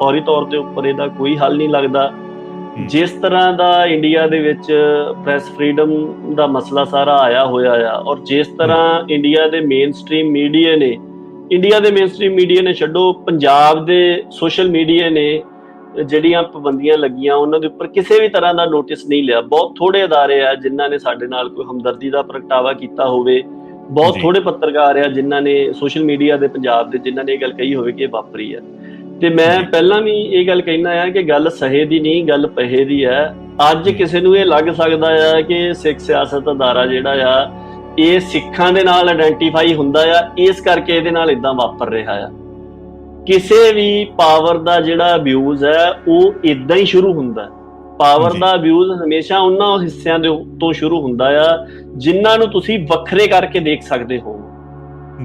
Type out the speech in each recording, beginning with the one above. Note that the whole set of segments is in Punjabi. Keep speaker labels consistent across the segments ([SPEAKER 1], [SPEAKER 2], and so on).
[SPEAKER 1] ਫੌਰੀ ਤੌਰ ਦੇ ਉੱਪਰ ਇਹਦਾ ਕੋਈ ਹੱਲ ਨਹੀਂ ਲੱਗਦਾ। ਜਿਸ ਤਰ੍ਹਾਂ ਦਾ ਇੰਡੀਆ ਦੇ ਵਿੱਚ ਪ੍ਰੈਸ ਫਰੀडम ਦਾ ਮਸਲਾ ਸਾਰਾ ਆਇਆ ਹੋਇਆ ਆ ਔਰ ਜਿਸ ਤਰ੍ਹਾਂ ਇੰਡੀਆ ਦੇ ਮੇਨ ਸਟ੍ਰੀਮ ਮੀਡੀਆ ਨੇ ਇੰਡੀਆ ਦੇ ਮੇਨ ਸਟ੍ਰੀਮ ਮੀਡੀਆ ਨੇ ਛੱਡੋ ਪੰਜਾਬ ਦੇ ਸੋਸ਼ਲ ਮੀਡੀਆ ਨੇ ਜਿਹੜੀਆਂ ਪਾਬੰਦੀਆਂ ਲੱਗੀਆਂ ਉਹਨਾਂ ਦੇ ਉੱਪਰ ਕਿਸੇ ਵੀ ਤਰ੍ਹਾਂ ਦਾ ਨੋਟਿਸ ਨਹੀਂ ਲਿਆ। ਬਹੁਤ ਥੋੜੇ ਅਦਾਰੇ ਆ ਜਿਨ੍ਹਾਂ ਨੇ ਸਾਡੇ ਨਾਲ ਕੋਈ ਹਮਦਰਦੀ ਦਾ ਪ੍ਰਗਟਾਵਾ ਕੀਤਾ ਹੋਵੇ। ਬਹੁਤ। ਥੋੜੇ ਪੱਤਰਕਾਰ ਆ ਜਿਨ੍ਹਾਂ ਨੇ ਸੋਸ਼ਲ ਮੀਡੀਆ ਦੇ ਪੰਜਾਬ ਦੇ ਜਿਨ੍ਹਾਂ ਨੇ ਇਹ ਗੱਲ ਕਹੀ ਹੋਵੇ ਕਿ ਇਹ ਵਾਪਰੀ ਆ। ਤੇ ਮੈਂ। ਪਹਿਲਾਂ ਵੀ ਇਹ ਗੱਲ ਕਹਿਣਾ ਆ ਕਿ ਗੱਲ ਸਹੇ ਦੀ ਨਹੀਂ ਗੱਲ ਪਹੇ ਦੀ ਹੈ ਅੱਜ ਕਿਸੇ ਨੂੰ ਇਹ ਲੱਗ ਸਕਦਾ ਆ ਕਿ ਸਿੱਖ ਸਿਆਸਤ ਅਦਾਰਾ ਜਿਹੜਾ ਆ ਇਹ ਸਿੱਖਾਂ ਦੇ ਨਾਲ ਆਇਡੈਂਟੀਫਾਈ ਹੁੰਦਾ ਆ ਇਸ ਕਰਕੇ ਇਹਦੇ ਨਾਲ ਇਦਾਂ ਵਾਪਰ ਰਿਹਾ ਆ ਕਿਸੇ ਵੀ ਪਾਵਰ ਦਾ ਜਿਹੜਾ ਅਬਿਊਜ਼ ਹੈ ਉਹ ਇਦਾਂ ਹੀ ਸ਼ੁਰੂ ਹੁੰਦਾ ਪਾਵਰ। ਦਾ ਅਬਿਊਜ਼ ਹਮੇਸ਼ਾ ਉਹਨਾਂ ਹਿੱਸਿਆਂ ਦੇ ਤੋਂ ਸ਼ੁਰੂ ਹੁੰਦਾ ਆ ਜਿਨ੍ਹਾਂ ਨੂੰ ਤੁਸੀਂ ਵੱਖਰੇ ਕਰਕੇ ਦੇਖ ਸਕਦੇ ਹੋ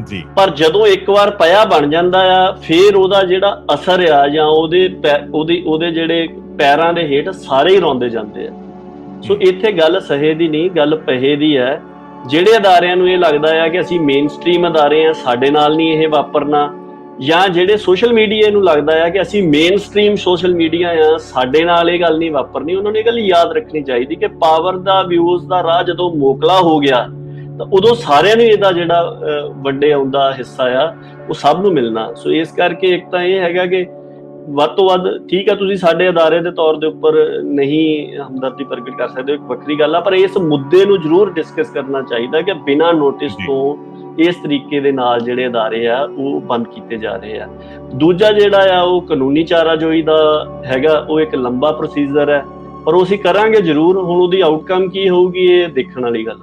[SPEAKER 2] ਜੀ।
[SPEAKER 1] ਪਰ ਜਦੋਂ ਇੱਕ ਵਾਰ ਪਿਆ ਬਣ ਜਾਂਦਾ ਆ ਫਿਰ ਉਹਦਾ ਜਿਹੜਾ ਅਸਰ ਆ ਜਾਂ ਉਹਦੇ ਉਹਦੀ ਉਹਦੇ ਜਿਹੜੇ ਪੈਰਾਂ ਦੇ ਹੇਠ ਸਾਰੇ ਹੀ ਰੌਂਦੇ ਜਾਂਦੇ ਆ। ਸੋ ਇੱਥੇ ਗੱਲ ਸਹੇ ਦੀ ਨਹੀਂ ਗੱਲ ਪਹੇ ਦੀ ਹੈ। ਜਿਹੜੇ ਅਦਾਰਿਆਂ ਨੂੰ ਇਹ ਲੱਗਦਾ ਆ ਕਿ ਅਸੀਂ ਮੇਨ ਸਟ੍ਰੀਮ ਅਦਾਰੇ ਆ ਸਾਡੇ ਨਾਲ ਨਹੀਂ ਇਹ ਵਾਪਰਨਾ ਜਾਂ ਜਿਹੜੇ ਸੋਸ਼ਲ ਮੀਡੀਆ ਨੂੰ ਲੱਗਦਾ ਆ ਕਿ ਅਸੀਂ ਮੇਨ ਸਟ੍ਰੀਮ ਸੋਸ਼ਲ ਮੀਡੀਆ ਆ ਸਾਡੇ ਨਾਲ ਇਹ ਗੱਲ ਨਹੀਂ ਵਾਪਰਨੀ ਉਹਨਾਂ ਨੂੰ ਇਹ ਗੱਲ ਯਾਦ ਰੱਖਣੀ ਚਾਹੀਦੀ ਕਿ ਪਾਵਰ ਦਾ ਵਿਊਜ਼ ਦਾ ਰਾਹ ਜਦੋਂ ਮੋਕਲਾ ਹੋ ਗਿਆ ਤਾਂ ਉਦੋਂ ਸਾਰਿਆਂ ਨੂੰ ਇਹਦਾ ਜਿਹੜਾ ਵੱਡੇ ਆਉਂਦਾ ਹਿੱਸਾ ਆ ਉਹ ਸਭ ਨੂੰ ਮਿਲਣਾ। ਸੋ ਇਸ ਕਰਕੇ ਇੱਕ ਤਾਂ ਇਹ ਹੈਗਾ ਕਿ ਵੱਧ ਤੋਂ ਵੱਧ ਠੀਕ ਆ ਤੁਸੀਂ ਸਾਡੇ ਅਦਾਰੇ ਦੇ ਤੌਰ ਦੇ ਉੱਪਰ ਨਹੀਂ ਹਮਦਰਦੀ ਪ੍ਰਗਟ ਕਰ ਸਕਦੇ ਹੋ, ਇੱਕ ਵੱਖਰੀ ਗੱਲ ਆ ਪਰ ਇਸ ਮੁੱਦੇ ਨੂੰ ਜ਼ਰੂਰ ਡਿਸਕਸ ਕਰਨਾ ਚਾਹੀਦਾ ਕਿ ਬਿਨਾਂ ਨੋਟਿਸ। ਤੋਂ ਇਸ ਤਰੀਕੇ ਦੇ ਨਾਲ ਜਿਹੜੇ ਅਦਾਰੇ ਆ ਉਹ ਬੰਦ ਕੀਤੇ ਜਾ ਰਹੇ ਆ। ਦੂਜਾ ਜਿਹੜਾ ਆ ਉਹ ਕਾਨੂੰਨੀ ਚਾਰਾਜੋਈ ਦਾ ਹੈਗਾ ਉਹ ਇੱਕ ਲੰਬਾ ਪ੍ਰੋਸੀਜਰ ਹੈ ਪਰ ਉਹ ਅਸੀਂ ਕਰਾਂਗੇ ਜ਼ਰੂਰ ਹੁਣ ਉਹਦੀ ਆਊਟਕਮ ਕੀ ਹੋਊਗੀ ਇਹ ਦੇਖਣ ਵਾਲੀ ਗੱਲ